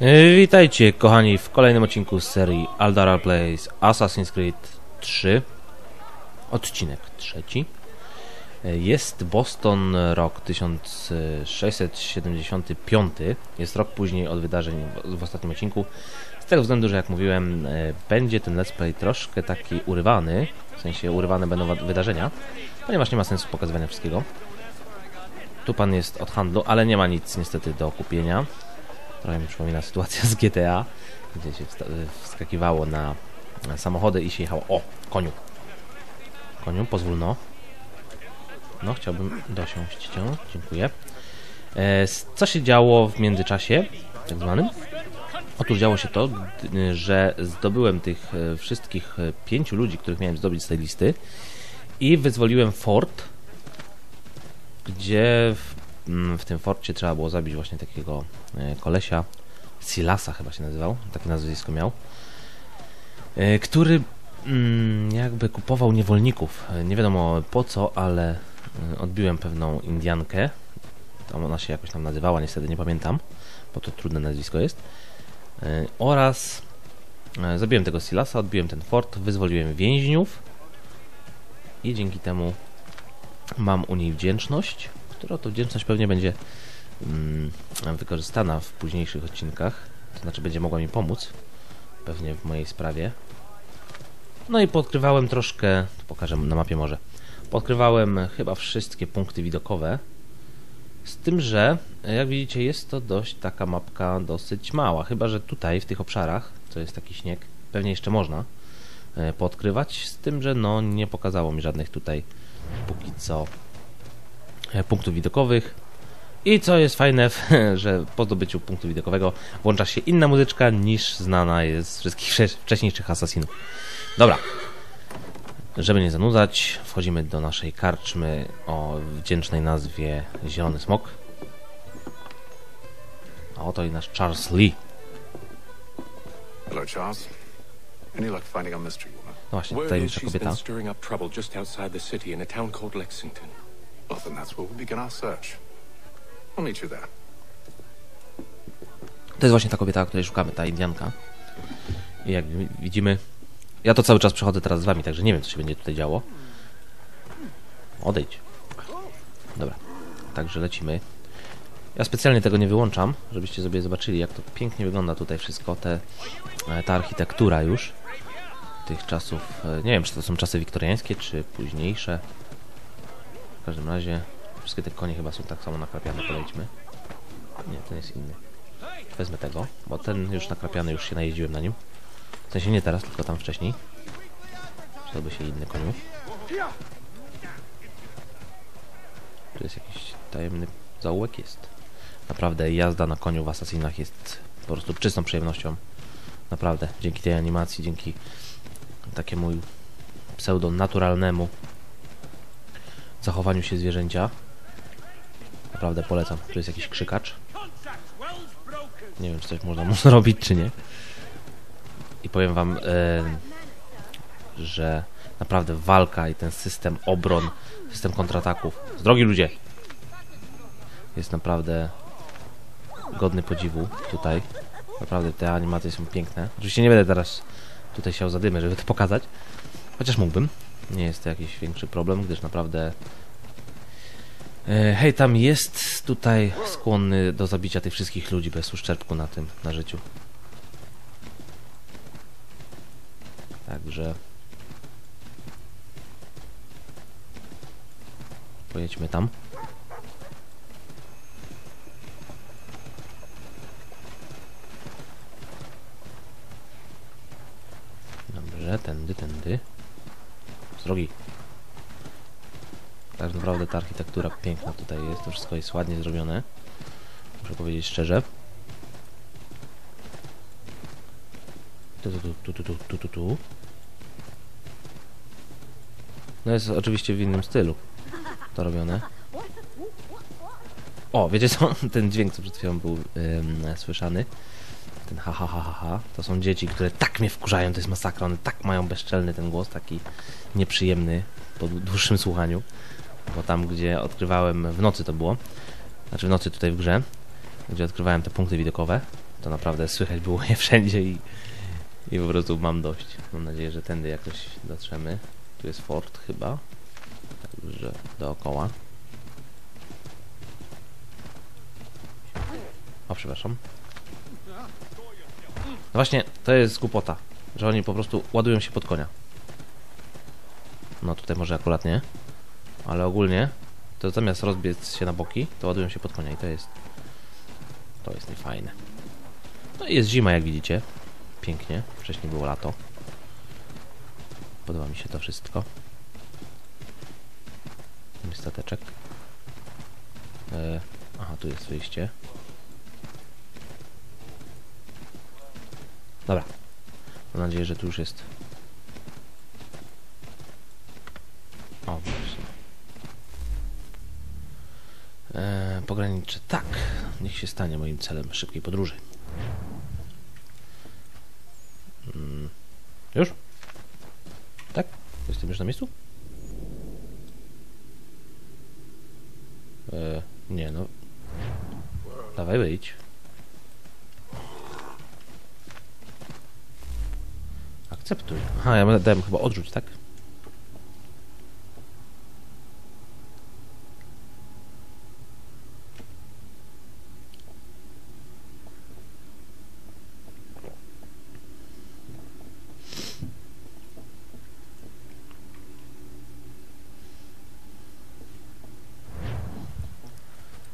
Yy, Witajcie kochani w kolejnym odcinku z serii Aldara Plays Assassin's Creed 3 Odcinek trzeci. Yy, Jest Boston rok 1675 Jest rok później od wydarzeń w, ostatnim odcinku. Z tego względu, że jak mówiłem yy, Będzie ten let's play troszkę taki urywany W sensie urywane będą wydarzenia Ponieważ nie ma sensu pokazywania wszystkiego. Tu pan jest od handlu, ale nie ma nic niestety do kupienia Trochę mi przypomina sytuacja z GTA, gdzie się wsta- wskakiwało na, samochody i się jechało. O, koniu. Koniu, pozwól no. Chciałbym dosiąść cię. Dziękuję. E, co się działo w międzyczasie, tak zwanym? Otóż działo się to, d- że zdobyłem tych e, wszystkich pięciu ludzi, których miałem zdobyć z tej listy i wyzwoliłem fort, gdzie w, mm, w tym forcie trzeba było zabić właśnie takiego e, kolesia, Silasa chyba się nazywał, takie nazwisko miał, e, który mm, jakby kupował niewolników. E, Nie wiadomo po co, ale odbiłem pewną Indiankę. Tam ona się jakoś tam nazywała, niestety nie pamiętam, bo to trudne nazwisko jest. Oraz zabiłem tego Silasa, odbiłem ten fort, wyzwoliłem więźniów i dzięki temu mam u niej wdzięczność, która to wdzięczność pewnie będzie mm, wykorzystana w późniejszych odcinkach. To znaczy będzie mogła mi pomóc pewnie w mojej sprawie. No i podkrywałem troszkę, pokażę na mapie może. Podkrywałem chyba wszystkie punkty widokowe. Z tym, że jak widzicie jest to dość taka mapka dosyć mała. Chyba, że tutaj w tych obszarach, co jest taki śnieg, pewnie jeszcze można e, podkrywać. Z tym, że no nie pokazało mi żadnych tutaj póki co e, punktów widokowych. I co jest fajne, że po zdobyciu punktu widokowego włącza się inna muzyczka niż znana jest z wszystkich wcze- wcześniejszych asasinów. Dobra. Żeby nie zanudzać, wchodzimy do naszej karczmy o wdzięcznej nazwie Zielony Smok. A oto i nasz Charles Lee. Hello, Charles. Any luck finding our mystery woman? No właśnie, Word is tajemnicza she's kobieta. been stirring up trouble just outside the city in a town called Lexington. Well, then that's where begin our search. Meet you there. To jest właśnie ta kobieta, której szukamy, ta Indianka. I jak wi- widzimy, ja to cały czas przechodzę teraz z wami, także nie wiem, co się będzie tutaj działo. Odejdź. Dobra, także lecimy. Ja specjalnie tego nie wyłączam, żebyście sobie zobaczyli, jak to pięknie wygląda tutaj wszystko, te, e, ta architektura już tych czasów. e, Nie wiem, czy to są czasy wiktoriańskie, czy późniejsze. Każdym razie, wszystkie te konie chyba są tak samo nakrapiane, polejdźmy. Nie, ten jest inny. Wezmę tego, bo ten już nakrapiany, już się najeździłem na nim. W sensie nie teraz, tylko tam wcześniej. Przydałby się inny koniu. Tu jest jakiś tajemny zaułek, jest. Naprawdę jazda na koniu w Assassinach jest po prostu czystą przyjemnością. Naprawdę, dzięki tej animacji, dzięki takiemu pseudo-naturalnemu zachowaniu się zwierzęcia. Naprawdę polecam. Tu jest jakiś krzykacz. Nie wiem, czy coś można mu zrobić, czy nie. I powiem wam, e, że naprawdę walka i ten system obron, system kontrataków, drogi ludzie, jest naprawdę godny podziwu tutaj. Naprawdę te animacje są piękne. Oczywiście nie będę teraz tutaj siał zadymy, żeby to pokazać. Chociaż mógłbym. Nie jest to jakiś większy problem, gdyż naprawdę E, Hej, tam jest tutaj skłonny do zabicia tych wszystkich ludzi bez uszczerbku na tym, na życiu. Także... Pojedźmy tam. Dobrze, tędy, tędy. Z drogi. Tak naprawdę ta architektura piękna tutaj jest, to wszystko jest ładnie zrobione. Muszę powiedzieć szczerze. Tu, tu, tu, tu, tu, tu, tu. No jest oczywiście w innym stylu to robione. O, wiecie co? Ten dźwięk, co przed chwilą był słyszany. Ten ha, ha, ha, ha, ha. To są dzieci, które tak mnie wkurzają, to jest masakra. One tak mają bezczelny ten głos, taki nieprzyjemny po dłu- dłuższym słuchaniu bo tam gdzie odkrywałem w nocy to było, znaczy w nocy tutaj w grze, gdzie odkrywałem te punkty widokowe, To naprawdę słychać było je wszędzie i, i po prostu mam dość. Mam nadzieję, że tędy jakoś dotrzemy. Tu jest fort chyba. Także dookoła. O, przepraszam. No właśnie, to jest głupota, że oni po prostu ładują się pod konia. No tutaj może akurat nie, ale ogólnie to zamiast rozbiec się na boki, to ładują się pod konia i to jest to jest niefajne. No i jest zima, jak widzicie. Pięknie. Wcześniej było lato. Podoba mi się to wszystko. Jest stateczek. E, aha, tu jest wyjście. Dobra. Mam nadzieję, że tu już jest. O, właśnie. E, pogranicze. Tak. Niech się stanie moim celem szybkiej podróży. Mm. Już? Tak? Jestem już na miejscu? E, nie no. Dawaj wyjdź. Akceptuj. Aha, ja dałem chyba odrzuć, tak?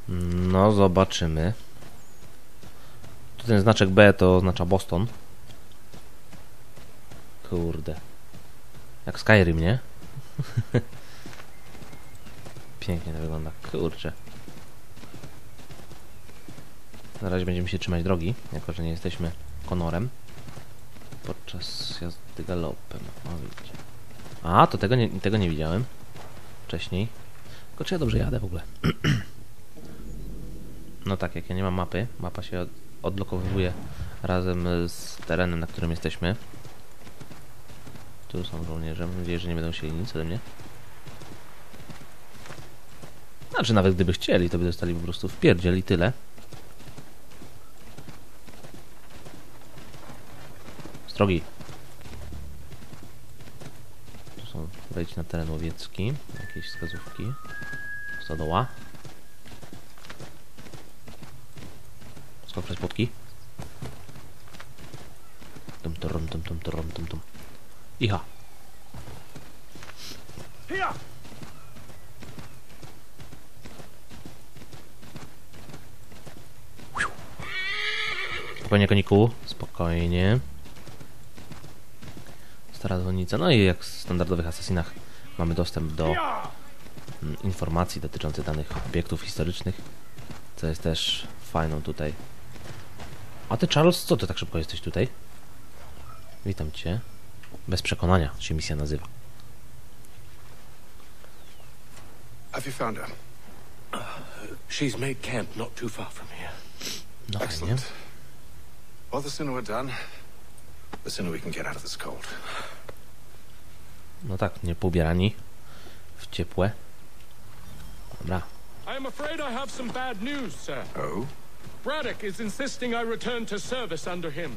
No, zobaczymy. Tu ten znaczek B to oznacza Boston. Kurde. Jak Skyrim, nie? Pięknie to wygląda. Kurczę. Na razie będziemy się trzymać drogi, jako że nie jesteśmy konorem. Podczas jazdy galopem. O, widzicie. A, to tego nie, tego nie widziałem. Wcześniej. Tylko czy ja dobrze jadę w ogóle? No tak, jak ja nie mam mapy, mapa się od, odblokowuje razem z terenem, na którym jesteśmy. Tu są żołnierze, mam nadzieję, że nie będą chcieli nic ode mnie. Znaczy nawet gdyby chcieli, to by dostali po prostu w pierdziel i tyle. Strogi. Tu są, wejdź na teren łowiecki, jakieś wskazówki. Stodoła. Skok przez płotki. Tum, tum, tum, tum, tum, tum, tum. Iha. Spokojnie, koniku. Spokojnie. Stara dzwonnica. No i jak w standardowych asesinach mamy dostęp do mm, informacji dotyczących danych obiektów historycznych, co jest też fajną tutaj. A ty, Charles, co ty tak szybko jesteś tutaj? Witam cię. Bez przekonania się misja nazywa. Have you found her? She's made camp not too far from here. No fajnie. Excellent. Well, the sooner we're done, the sooner we can get out of this cold. No tak, nie pobierani w ciepłe. Dobra. I am afraid I have some bad news, sir. Oh? Braddock is insisting I return to service under him.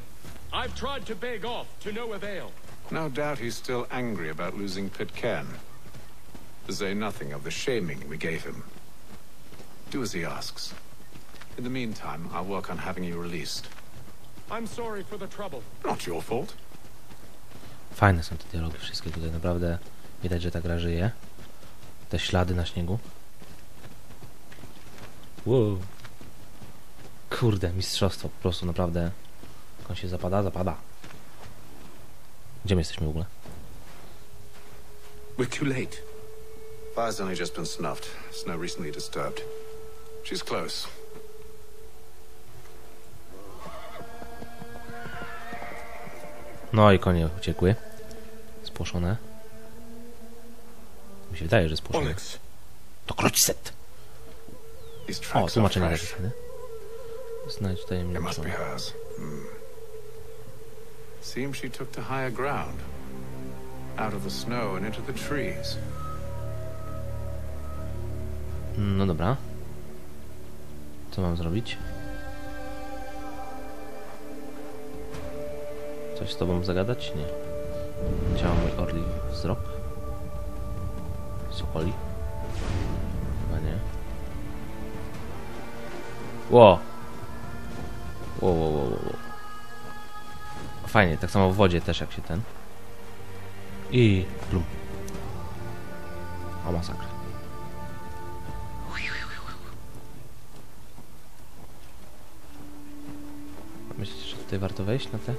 I've tried to beg off, to no avail. No doubt he's still angry about losing Pitcairn. To say nothing of the shaming we gave him. Do as he asks. In the meantime, I'll work on having you released. I'm sorry for the trouble. Not your fault. Fajne są te dialogi wszystkie tutaj, naprawdę widać, że ta gra żyje. Te ślady na śniegu. Wow. Kurde, mistrzostwo po prostu, naprawdę. Jak on się zapada, zapada. Gdzie my jesteśmy w ogóle? We're too late. Fire's only just been snuffed. Snow recently disturbed. She's close. No i konie uciekły. Spłoszone. Mi się wydaje, że spłoszone. Onyx. To Kroćset! O, tłumaczenie jakieś fajne. Znajdź It tajemniczą. must be hers. Hmm. Seems she took to higher ground. Out of the snow and into the trees. No dobra. Co mam zrobić? Coś z tobą zagadać? Nie. Działa mój orli wzrok? Sokoli? Chyba nie. Ło! Ło, ło, ło. Fajnie, tak samo w wodzie też jak się ten. I plum. O masakra. Myślicie, że tutaj warto wejść na te?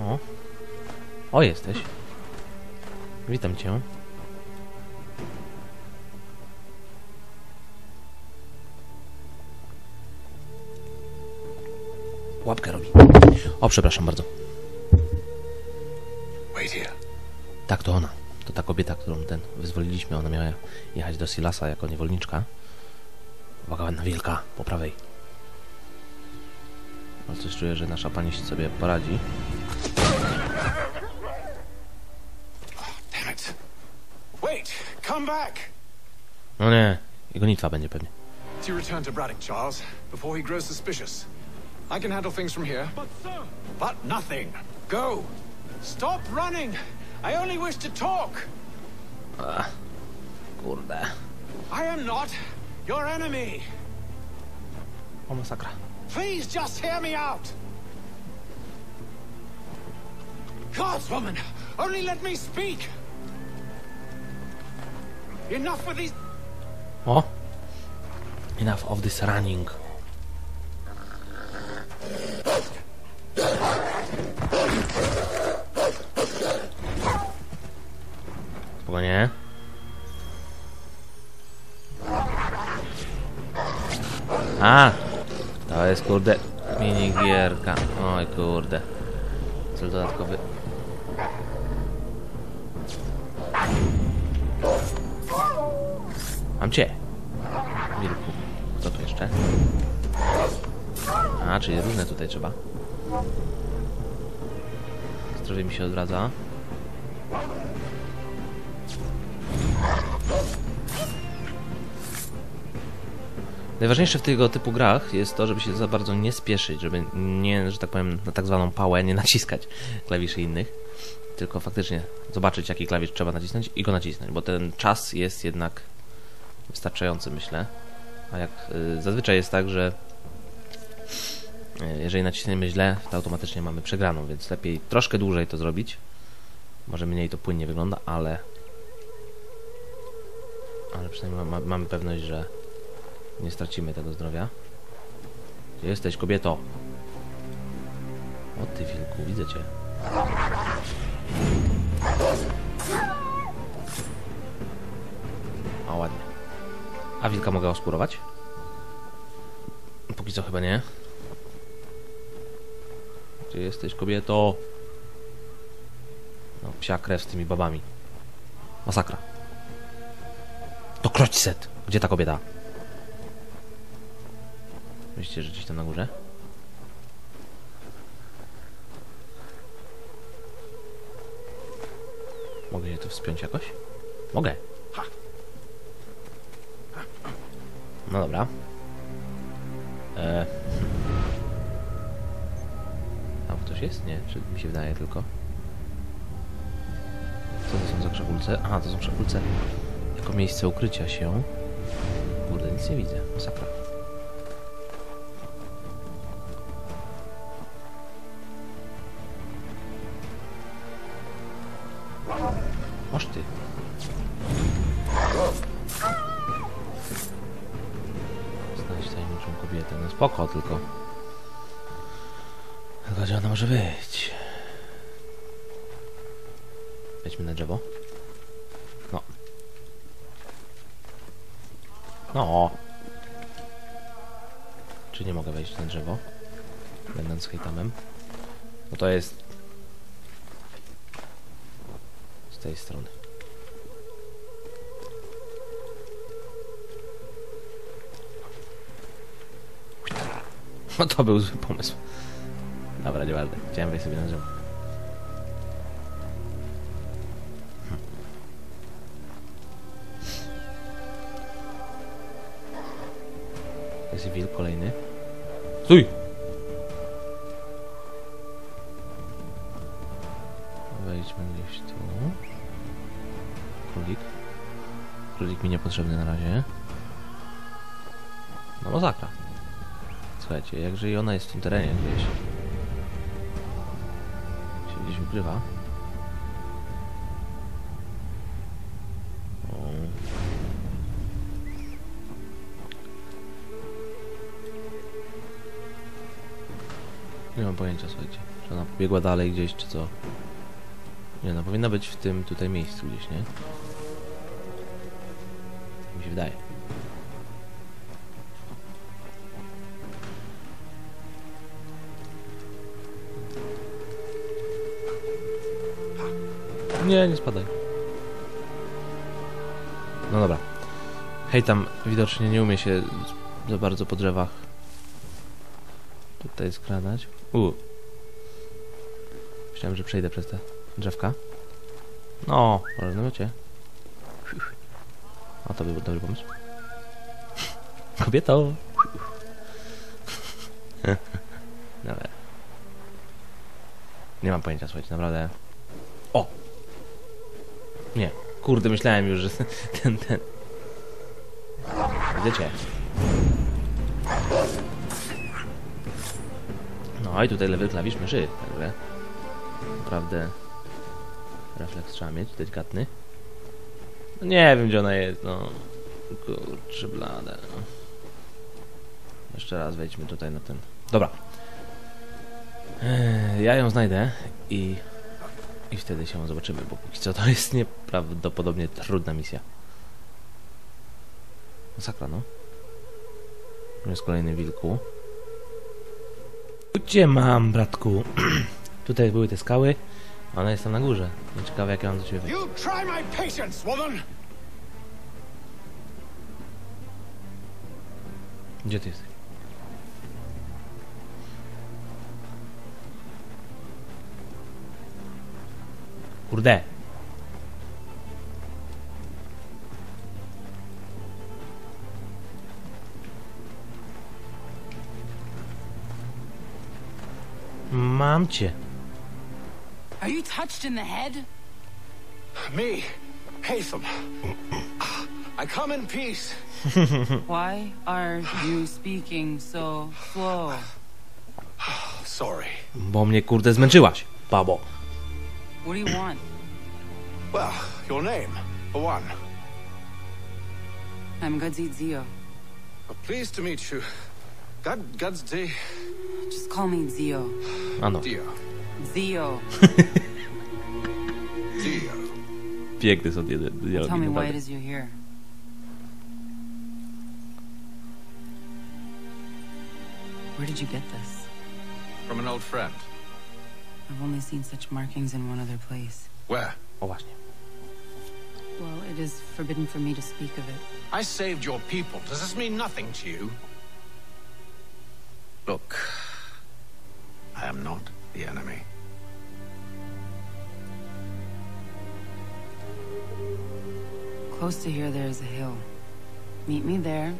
O. O, jesteś. Witam cię. Łapkę robi. O, przepraszam bardzo. Wait here. Tak, to ona. To ta kobieta, którą ten wyzwoliliśmy. Ona miała jechać do Silasa jako niewolniczka. Uwaga, ładna wielka, po prawej. Ale coś czuję, że nasza pani się sobie poradzi. No nie, i gonitwa będzie pewnie. To return to Braddock, Charles, before he grows suspicious. I can handle things from here. But, sir! But nothing. Go! Stop running! I only wish to talk! Ah, Kurde. I am not your enemy! O, masakra. Please just hear me out! Gods, woman! Only let me speak! Enough with these... O! Enough of this running. Spokojnie. A! To jest kurde minigierka. Oj kurde. Cel dodatkowy. Mam cię. Wilku. Co tu jeszcze? A, czyli różne tutaj trzeba. Zdrowie mi się odradza. Najważniejsze w tego typu grach jest to, żeby się za bardzo nie spieszyć, żeby nie, że tak powiem, na tak zwaną pałę nie naciskać klawiszy innych, tylko faktycznie zobaczyć, jaki klawisz trzeba nacisnąć i go nacisnąć, bo ten czas jest jednak wystarczający, myślę. A jak y, zazwyczaj jest tak, że y, jeżeli naciśniemy źle, to automatycznie mamy przegraną, więc lepiej troszkę dłużej to zrobić. Może mniej to płynnie wygląda, ale ale przynajmniej ma, ma, mamy pewność, że nie stracimy tego zdrowia. Gdzie jesteś, kobieto? O ty wilku, widzę cię. O, ładnie. A wilka mogę oskurować? Póki co chyba nie. Gdzie jesteś, kobieto? No, psia krew z tymi babami. Masakra. To kroć set. Gdzie ta kobieta? Myślicie, że gdzieś tam na górze? Mogę je tu wspiąć jakoś? Mogę. Ha. No dobra. E... Tam ktoś jest? Nie, czy mi się wydaje tylko? Co to są za krzakulce? Aha, to są krzakulce jako miejsce ukrycia się. Kurde, nic nie widzę. Masakra. Tylko... Tylko gdzie ona może być? Wejdźmy na drzewo. No. No. Czy nie mogę wejść na drzewo? Będąc hejtamem. No to jest... Z tej strony. No to był zły pomysł. Dobra, nieważne. Chciałem wejść sobie na drzewo. Hm. Jest wilk kolejny. Stój! Wejdźmy gdzieś tu. Królik. Królik mi niepotrzebny na razie. No masakra. Słuchajcie, jakże i ona jest w tym terenie gdzieś. Się gdzieś ukrywa. Nie mam pojęcia, słuchajcie. Czy ona pobiegła dalej gdzieś, czy co? Nie, no powinna być w tym tutaj miejscu gdzieś, nie? Mi się wydaje. Nie, nie spadaj. No dobra. Hej, tam widocznie nie umie się za bardzo po drzewach tutaj skradać. U. Myślałem, że przejdę przez te drzewka. No, w namiocie. A to był dobry pomysł. Kobieto! Dobra. Nie mam pojęcia, słuchajcie, naprawdę. Nie, kurde, myślałem już, że ten, ten... Widzicie? No i tutaj lewy klawisz myszy, także... Naprawdę... Refleks trzeba mieć, delikatny. No nie wiem, gdzie ona jest, no. Kurczę blade. No. Jeszcze raz wejdźmy tutaj na ten... Dobra. Eee, ja ją znajdę i... I wtedy się zobaczymy, bo póki co to jest nieprawdopodobnie trudna misja. Masakra, no. Jest kolejny wilku. Gdzie mam, bratku? Tutaj były te skały, ona jest tam na górze. Nie ciekawe, jak ja mam do ciebie wejść. You try my patience, woman! Gdzie ty jesteś? Kurde. Mam cię. Are you touched in the head? Me, Hatham. I come in peace. Why are you speaking so slow? Sorry. Bo mnie kurde zmęczyłaś, babo. What do you want? Well, your name, for one. I'm Gadzit Well, pleased to meet you. God, God's day, Just call me Zio. A ah, no, Dio. Zio. Dio. piękne są te dialogi, Tell me why naprawdę. it is you're here. Where did you get this? From an old friend. I've only seen such markings in one other place. Where? Oh, o właśnie. Well, it is forbidden for me to speak of it. I saved your people. Does this mean nothing to you? Look, I am not the enemy. Close to here, there is a hill. Meet me there,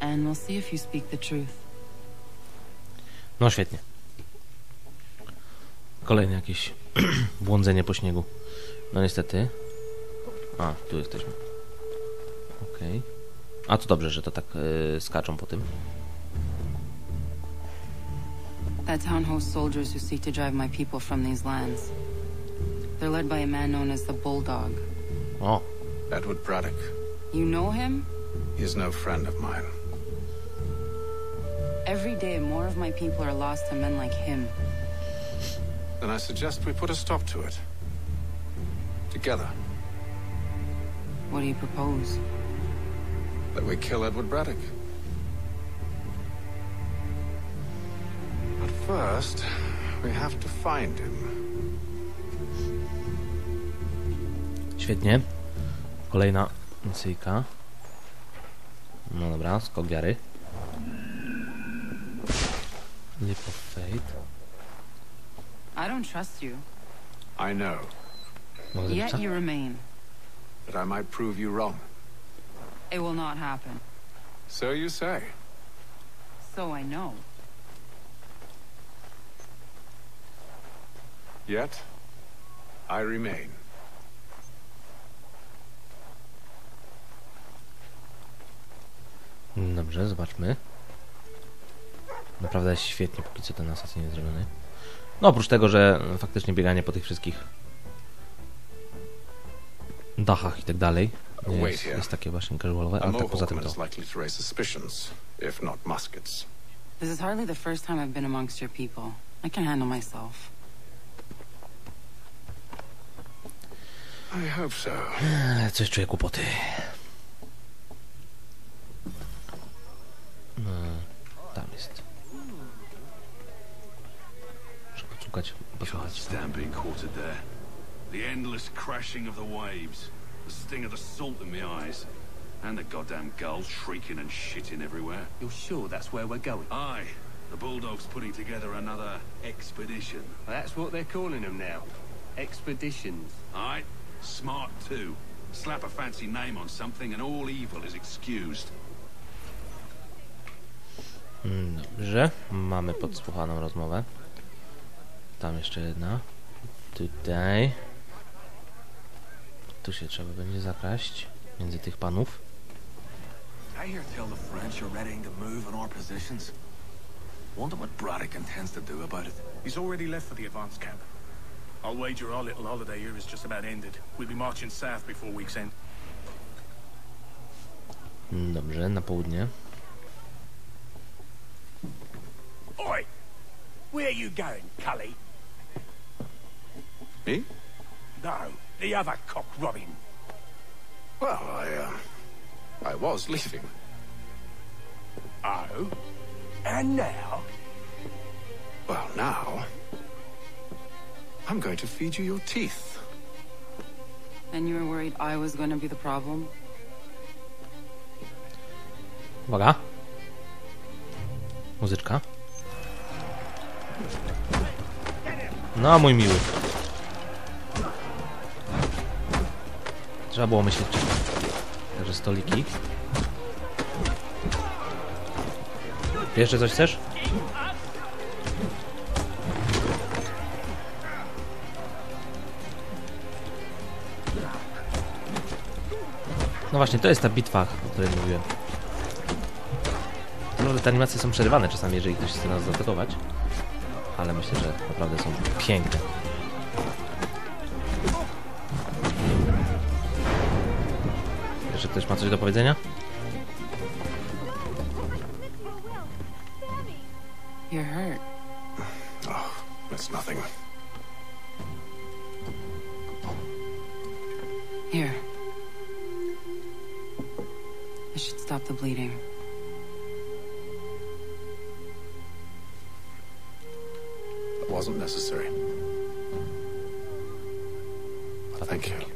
and we'll see if you speak the truth. No świetnie. Kolejne jakieś błądzenie po śniegu. No niestety. A, tu jesteśmy. Okej. A to dobrze, że to tak e, skaczą po tym. That town hosts soldiers who seek to drive my people from these lands. They're led by a man known as the Bulldog. O, Edward Braddock. You know him? He is no friend of mine. Every day, more of my people are lost to men like him. Then I suggest we put a stop to it. Together. What do you propose? That we kill Edward Braddock. But first, we have to find him. świetnie. Kolejna misyjka. No dobra, skok wiary. Leap of Fate. I don't trust you. I know Yet you remain. that I might prove you wrong. It will not happen. So you say. So I know. Yet, I remain. Dobrze, zobaczmy. Naprawdę świetnie póki co ten asasyn jest zrobiony. No oprócz tego, że faktycznie bieganie po tych wszystkich dachach i tak dalej jest, jest takie właśnie casualowe, ale tak poza tym to. This is hardly the first time I've been amongst your people. I can handle myself. I hope so. Coś czuję kłopoty. Poszukać, Can't posłuchać. stand being quartered there. The endless crashing of the waves, the sting of the salt in my eyes, and the goddamn gulls shrieking and shitting everywhere. You're sure that's where we're going? Aye, the Bulldog's putting together another expedition. That's what they're calling them now. Expeditions. Aye, smart too. Slap a fancy name on something and all evil is excused. Mm, Dobrze, mamy podsłuchaną rozmowę. Tam jeszcze jedna. Tutaj. Tu się trzeba będzie zakraść między tych panów. I hear tell the French are readying to move on our positions. Wonder what Braddock intends to do about it. He's already left for the advance camp. I'll wager our little holiday here is just about ended. We'll be marching south before week's end. Mm, Dobrze, na południe. Oi! Where are you going, Cully? Me? No, the other cock Robin. Well, I, uh, I was leaving. Oh? And now? Well, now... I'm going to feed you your teeth. And you were worried I was going to be the problem? Uwaga. Muzyczka. No, mój miły. Trzeba było myśleć. Także stoliki. Jeszcze coś chcesz? No właśnie, to jest ta bitwa, o której mówiłem. Naprawdę te animacje są przerywane czasami, jeżeli ktoś chce nas zaatakować. Ale myślę, że naprawdę są piękne. Jeszcze ktoś ma coś do powiedzenia? You're hurt. Oh, it's nothing. Here. This should stop the bleeding. That wasn't necessary. But thank you.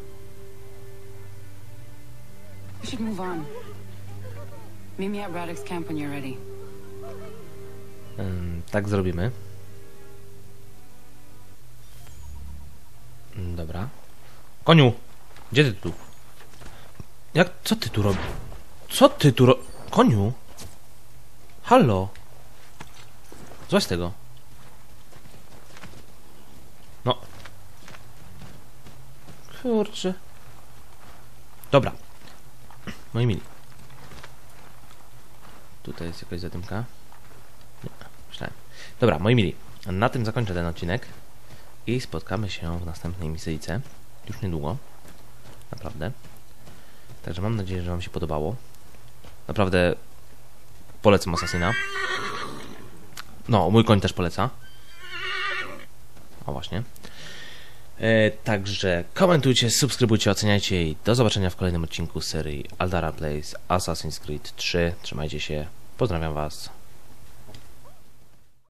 Tak zrobimy. Ym, Dobra. Koniu! Gdzie ty tu? Jak? Co ty tu robisz? Co ty tu ro... Koniu? Halo? Złaź tego. No. Kurczę. Dobra. Moi mili. Tutaj jest jakaś zadymka. Nie, myślałem. Dobra, moi mili, na tym zakończę ten odcinek i spotkamy się w następnej misyjce już niedługo. Naprawdę. Także mam nadzieję, że Wam się podobało. Naprawdę polecam Assassina. No, mój koń też poleca. O właśnie. E, także komentujcie, subskrybujcie, oceniajcie i do zobaczenia w kolejnym odcinku serii Aldara Plays Assassin's Creed 3. Trzymajcie się. Pozdrawiam Was.